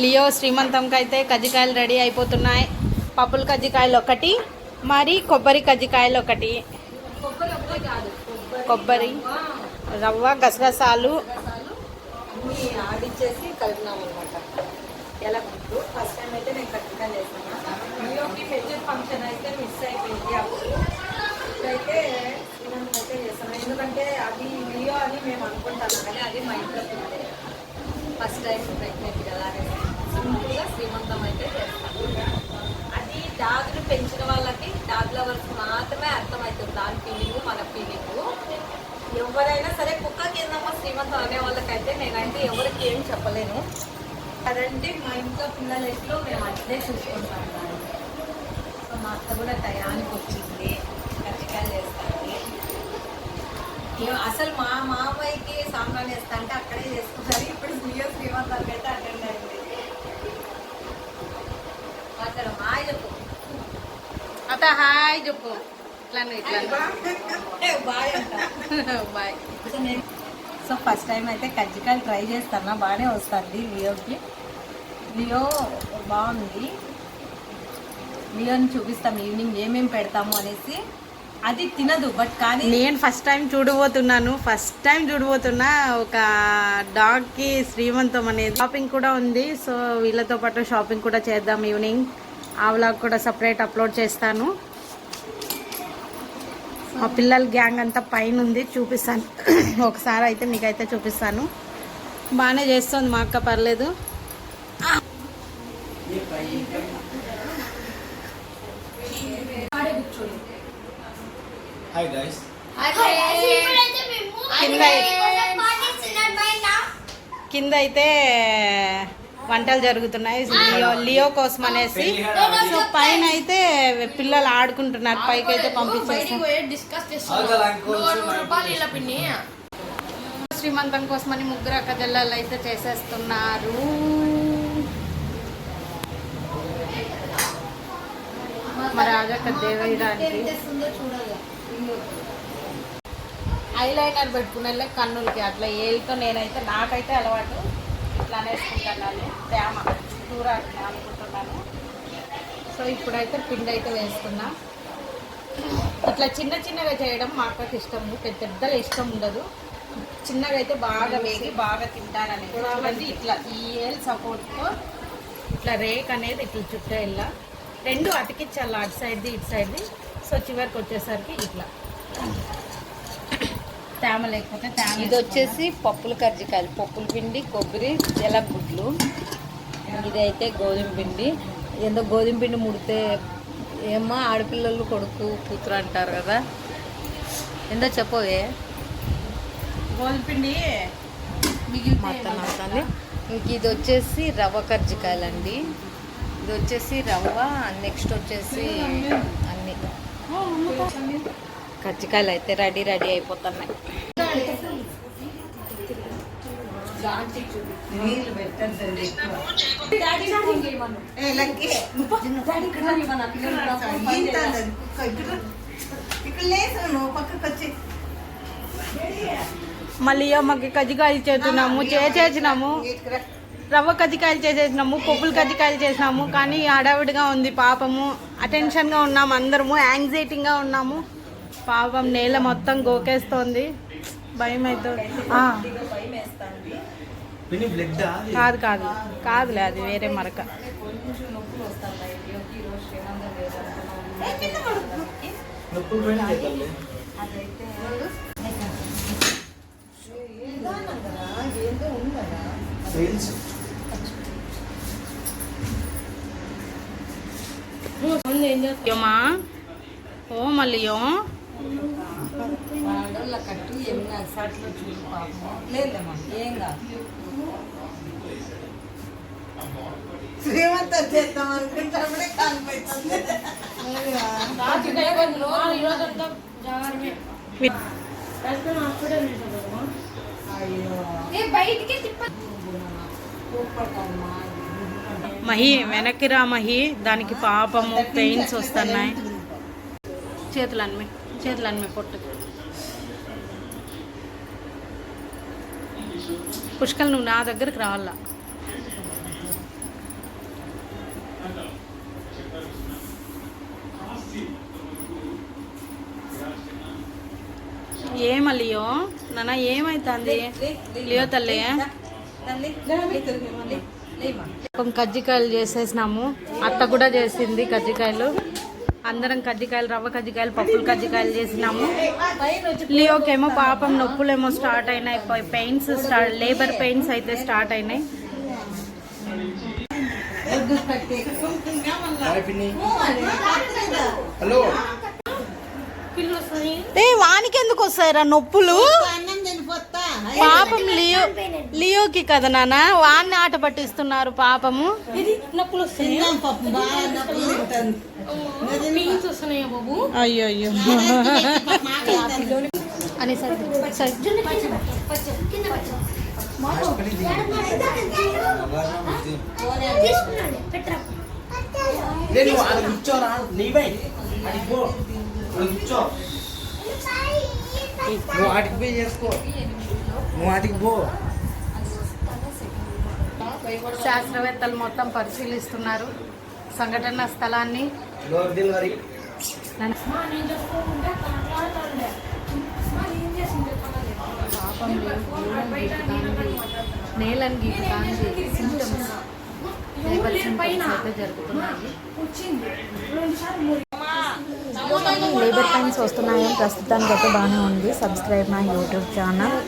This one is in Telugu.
లియో శ్రీమంతంకి అయితే కజ్జికాయలు రెడీ అయిపోతున్నాయి. పప్పుల కజ్జికాయలు ఒకటి మరి కొబ్బరి కజ్జికాయలు ఒకటి. కొబ్బరి రవ్వ గసగసాలు. ఆడిచ్చేసి అనమాట ఎలా ఫస్ట్ టైం అయితే నేను చేస్తాను ఫంక్షన్ అయితే మిస్ అయిపోయింది అప్పుడు. అయితే చేస్తాను ఎందుకంటే అది లియో అని మేము అనుకుంటాము కానీ అది మా ఇంట్లో ఫస్ట్ టైం ప్రెగ్నెంట్ పూర్తిగా శ్రీమంతం అయితే చేస్తాను అది డాగ్ని పెంచిన వాళ్ళకి డాగ్ లవర్స్ మాత్రమే అర్థమవుతుంది. దాని ఫీలింగ్ మన ఫీలింగ్ ఎవరైనా సరే కుక్కకి ఏందమ్మా శ్రీమంతం అనే వాళ్ళకైతే నేనైతే ఎవరికి ఏం చెప్పలేను. అదంటే మా ఇంట్లో పిల్లల ఇంట్లో మేము అట్లే చూసుకుంటాం. సో మా అత్త కూడా టయానికి వచ్చింది కచ్చికాయలు చేస్తాను అసలు మా మామయ్యకి సాంబ్రాన్ చేస్తా అంటే అక్కడే చేసుకున్నారు ఇప్పుడు శ్రీయో శ్రీమంతం అయితే అటెండ్ అయింది అక్కడ మాయ చెప్పు అత హాయ్ చెప్పు. ఇట్లానే ఇట్లానే. బాయ్. అంట బాయ్ సో నేను సో ఫస్ట్ టైం అయితే కజ్జికాయలు ట్రై చేస్తాను బాగానే వస్తుంది లియోకి. లియో బాగుంది. లియోని చూపిస్తాం ఈవినింగ్ ఏమేమి పెడతాము అనేసి. అది తినదు బట్ కానీ నేను ఫస్ట్ టైం చూడబోతున్నాను. ఫస్ట్ టైం చూడబోతున్నా ఒక డాగ్కి శ్రీమంతం అనేది. షాపింగ్ కూడా ఉంది సో వీళ్ళతో పాటు షాపింగ్ కూడా చేద్దాం ఈవినింగ్. ఆ వ్లాగ్ కూడా సపరేట్ అప్లోడ్ చేస్తాను. మా పిల్లల గ్యాంగ్ అంతా పైన ఉంది చూపిస్తాను. ఒకసారి అయితే మీకైతే చూపిస్తాను. బాగానే చేస్తుంది మా అక్క పర్లేదు. కింద అయితే వంటలు జరుగుతున్నాయి. లియో లియో కోసం అనేసి. సో పైన అయితే పిల్లలు ఆడుకుంటున్నారు. పైకి అయితే పంపించేస్తారు శ్రీమంతం కోసమని ముగ్గురు అక్క జల్లలు అయితే చేసేస్తున్నారు. మరి రాజక్క దేవైరానికి ఐలైనర్ పెట్టుకునే కన్నులకి. అట్లా ఏళ్ళతో నేనైతే నాకైతే అలవాటు. ఇట్లా వేసుకుంటున్నాను తేమ దూర అనుకుంటున్నాను. సో ఇప్పుడైతే పిండి అయితే వేసుకున్నా. ఇట్లా చిన్న చిన్నగా చేయడం మా అక్కకి ఇష్టం. పెద్ద పెద్దగా ఇష్టం ఉండదు. చిన్నగా అయితే బాగా వేగి బాగా తింటానని. చూడండి ఇట్లా ఈ ఏల్ సపోర్ట్తో ఇట్లా రేక్ అనేది ఇట్లా చుట్టూ ఇలా రెండు అతికించాలి అటు సైడ్ది ఇటు సైడ్ది. సో చివరికి వచ్చేసరికి ఇట్లా. తేమ లేకపోతే తేమ ఇది వచ్చేసి పప్పుల కజ్జికాయలు పప్పుల పిండి కొబ్బరి జలగుడ్లు ఇదైతే గోధుమ పిండి. ఏందో గోధుమ పిండి ముడితే ఏమో ఆడపిల్లలు కొడుకు కూతురు అంటారు కదా. ఏందో చెప్పవే. గోధుమ పిండి మొత్తం అవుతుంది? ఇంక ఇది వచ్చేసి రవ్వ కజ్జికాయలు అండి ఇది వచ్చేసి రవ్వ నెక్స్ట్ వచ్చేసి అన్ని. కజ్జికాయలు అయితే రెడీ రెడీ అయిపోతున్నాయి. మళ్ళీ అమ్మకి కజ్జికాయలు చేస్తున్నాము చేసేసినాము రవ్వ కజ్జికాయలు చేసేసినాము పప్పులు కజ్జికాయలు చేసినాము కానీ హడావిడిగా ఉంది పాపము. అటెన్షన్గా ఉన్నాము అందరము యాంగ్జైటీగా ఉన్నాము. పాపం నేల మొత్తం గోకేస్తోంది. భయం అవుతుంది కాదు కాదు. కాదులే అది వేరే మరక. సేల్స్ యమ్మా ఓ మళ్ళీయో వాళ్ళ కట్టు చూడు పాపం లేదమ్మా ఏం కాదు శ్రీమంతం చేద్దాం అనుకుంటే మహి వెనక్కి రా మహి. దానికి పాపము పెయిన్స్ వస్తున్నాయి. చేతులు అన్మి. చేతులన్నీ పొట్టు పుష్కల్ నువ్వు నా దగ్గరికి రావాలా ఏమా లియో నాన్న ఏమైతుంది లియో తల్లి కజ్జికాయలు చేసేసినాము అత్త కూడా చేసింది కజ్జికాయలు అందరం కజ్జికాయలు రవ్వ కజ్జికాయలు పప్పులు కజ్జికాయలు చేసినాము. లియోకేమో పాపం నొప్పులేమో స్టార్ట్ అయినాయి. పెయిన్స్ స్టార్ట్ లేబర్ పెయిన్స్ అయితే స్టార్ట్ అయినాయి. హలో ఏ వానికి ఎందుకు వస్తాయిరా నొప్పులు? పాపం లియో లియోకి కదా నాన్న. వాన్ని ఆట పట్టిస్తున్నారు పాపము. అయ్యో అయ్యో. అని సరే సరే నువ్వు పోయి చేసుకో. నువ్వు పో. శాస్త్రవేత్తలు మొత్తం పరిశీలిస్తున్నారు. సంఘటన స్థలాన్ని నేలని లేబర్ సింటమ్స్ అయితే జరుగుతున్నాయి. లేబర్ పెయిన్స్ వస్తున్నాయని ప్రస్తుతానికి అయితే బాగానే ఉంది. Subscribe my YouTube channel